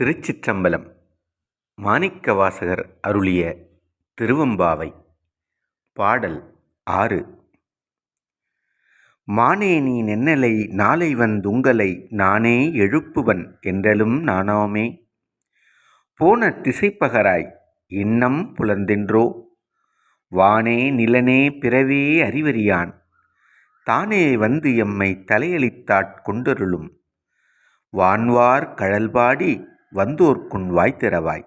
திருச்சிற்றம்பலம். மாணிக்கவாசகர் அருளிய திருவம்பாவை. பாடல் ஆறு. மானே நீ நென்னலை நாளை வந்துங்களை நானே எழுப்புவன் என்றலும் நானாமே. போன திசைப்பகராய் இன்னம் புலந்தென்றோ? வானே நிலனே பிறவே அறிவறியான். தானே வந்து எம்மை தலையளித்தாட் கொண்டருளும். வான்வார் கழல்பாடி வந்தோர்க்குன் வாய்த்திறவாய்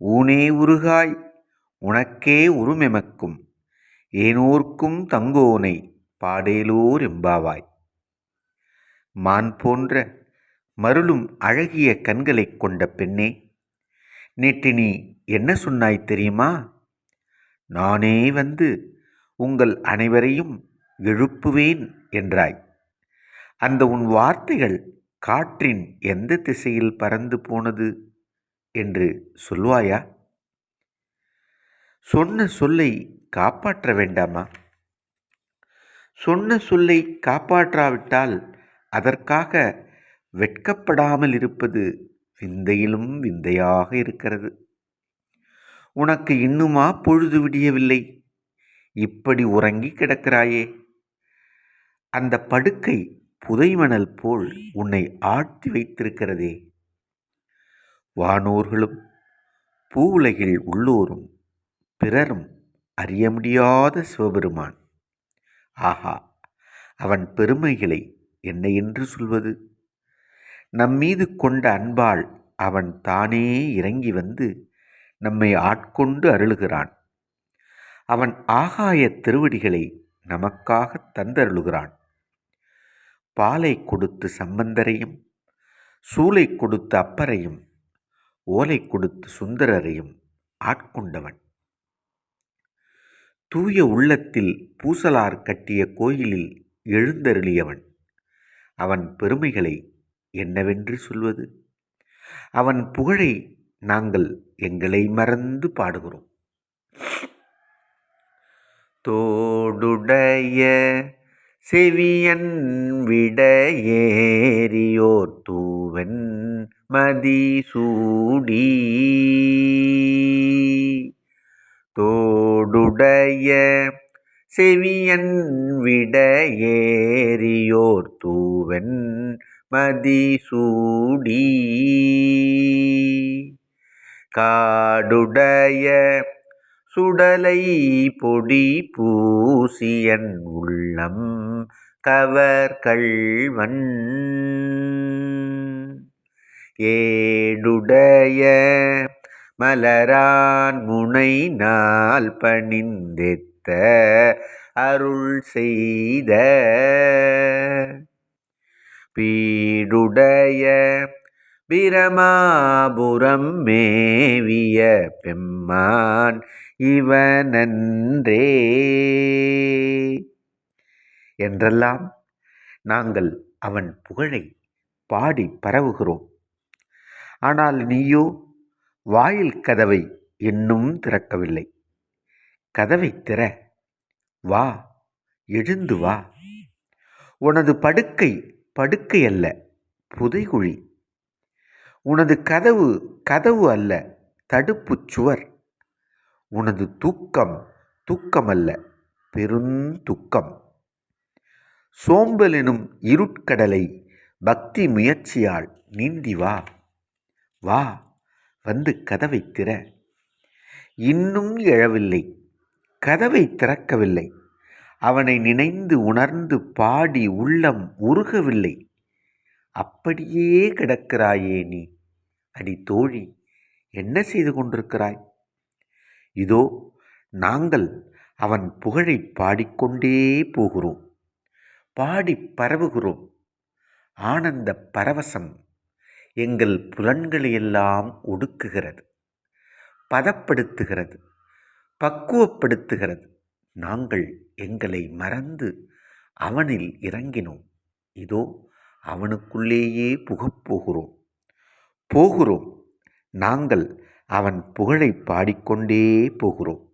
ஊனே உருகாய் உனக்கே உருமெமக்கும் ஏனோர்க்கும் தங்கோனை பாடேலோர் எம்பாவாய். மான் போன்ற மருளும் அழகிய கண்களைக் கொண்ட பெண்ணே நேற்று நீ என்ன சொன்னாய் தெரியுமா? நானே வந்து உங்கள் அனைவரையும் எழுப்புவேன் என்றாய். அந்த உன் வார்த்தைகள் காற்றின் எந்த திசையில் பறந்து போனது என்று சொல்வாயா? சொன்ன சொல்லை காப்பாற்ற வேண்டாமா? சொன்ன சொல்லை காப்பாற்றாவிட்டால் அதற்காக வெட்கப்படாமல் இருப்பது விந்தையிலும் விந்தையாக இருக்கிறது. உனக்கு இன்னுமா பொழுது விடியவில்லை? இப்படி உறங்கி கிடக்கிறாயே. அந்த படுக்கை புதைமணல் போல் உன்னை ஆழ்த்தி வைத்திருக்கிறதே. வானோர்களும் பூவுலகில் உள்ளோரும் பிறரும் அறிய முடியாத சிவபெருமான். ஆஹா அவன் பெருமைகளை என்ன என்று சொல்வது? நம்மீது கொண்ட அன்பால் அவன் தானே இறங்கி வந்து நம்மை ஆட்கொண்டு அருளுகிறான். அவன் ஆகாய திருவடிகளை நமக்காக தந்தருளுகிறான். பாலை கொடுத்து சம்பந்தரையும் சூளை கொடுத்து அப்பரையும் ஓலை கொடுத்து சுந்தரரையும் ஆட்கொண்டவன். தூய உள்ளத்தில் பூசலார் கட்டிய கோயிலில் எழுந்தருளியவன். அவன் பெருமைகளை என்னவென்று சொல்வது? அவன் புகழை நாங்கள் எங்களை மறந்து பாடுகிறோம். தோடுடைய செவியன் விட ஏறியோர் தூவன் மதிசூடி. தோடுடைய செவியன் விட ஏறியோர் தூவன் மதிசூடி. காடுடைய சுடலை பொடி பூசியன் உள்ளம் கவர் கள்வன். ஏடுடைய மலரான் முனை நாள் பணிந்தெத்த அருள் செய்த. பீடுடைய பிரமாபுரம் மேவிய பெம்மான் இவனன்றே. என்றெல்லாம் நாங்கள் அவன் புகழை பாடி பரவுகிறோம். ஆனால் நீயோ வாயில் கதவை இன்னும் திறக்கவில்லை. கதவை திற வா எழுந்து வா. உனது படுக்கை படுக்கை அல்ல புதைகுழி. உனது கதவு கதவு அல்ல தடுப்புச் சுவர். உனது தூக்கம் தூக்கமல்ல பெருந்துக்கம் சோம்பல் எனும் இருட்கடலை பக்தி முயற்சியால் நீந்தி வா. வா வந்து கதவை திற. இன்னும் எழவில்லை கதவை திறக்கவில்லை. அவனை நினைந்து உணர்ந்து பாடி உள்ளம் உருகவில்லை. அப்படியே கிடக்கிறாயே நீ. அடி தோழி என்ன செய்து கொண்டிருக்கிறாய்? இதோ நாங்கள் அவன் புகழை பாடிக்கொண்டே போகிறோம். பாடி பரவுகிறோம். ஆனந்த பரவசம் எங்கள் புலன்களையெல்லாம் ஒடுக்குகிறது. பதப்படுத்துகிறது. பக்குவப்படுத்துகிறது. நாங்கள் எங்களை மறந்து அவனில் இறங்கினோம். இதோ அவனுக்குள்ளேயே புகப்போகிறோம் போகிறோம். நாங்கள் அவன் புகழை பாடிக்கொண்டே போகிறோம்.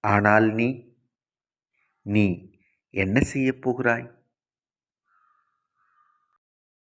ஆனால் நீ நீ என்ன செய்யப் போகிறாய்?